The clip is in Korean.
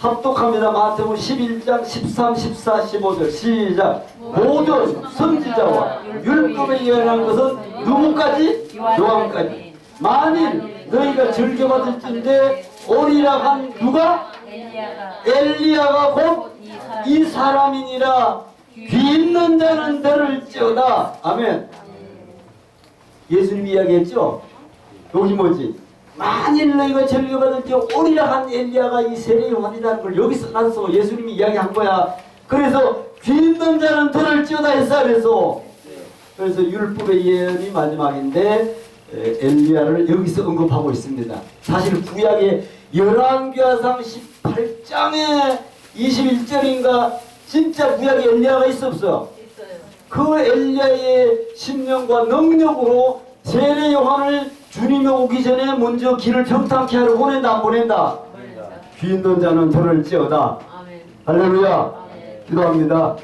합독합니다. 마태복음 11장 13, 14, 15절 시작. 모든 선지자와 율법에 예언한 것은 누구까지? 요한까지. 만일 너희가 즐겨받을 진데 오리라 한 누가? 엘리야가 곧이이 사람이니라 귀 있는 자는 들을 지어다 아멘 예수님이 이야기했죠 여기 뭐지 만일 너희가 때 오리라 한 엘리야가 이 세례 요한이라는 걸 여기 써놨어 예수님이 이야기한 거야 그래서 귀 있는 자는 들을지어다 했어 그래서 그래서 율법의 예언이 마지막인데 에, 엘리야를 여기서 언급하고 있습니다. 사실 구약의 열왕기하상 18장에 21절인가 진짜 구약에 엘리야가 있어 없어요? 있어요. 그 엘리야의 신령과 능력으로 세례 요한을 주님이 오기 전에 먼저 길을 평탄케 하러 보낸다 안 보낸다 보낸다. 귀 있는 자는 들을지어다 아멘. 할렐루야. 기도합니다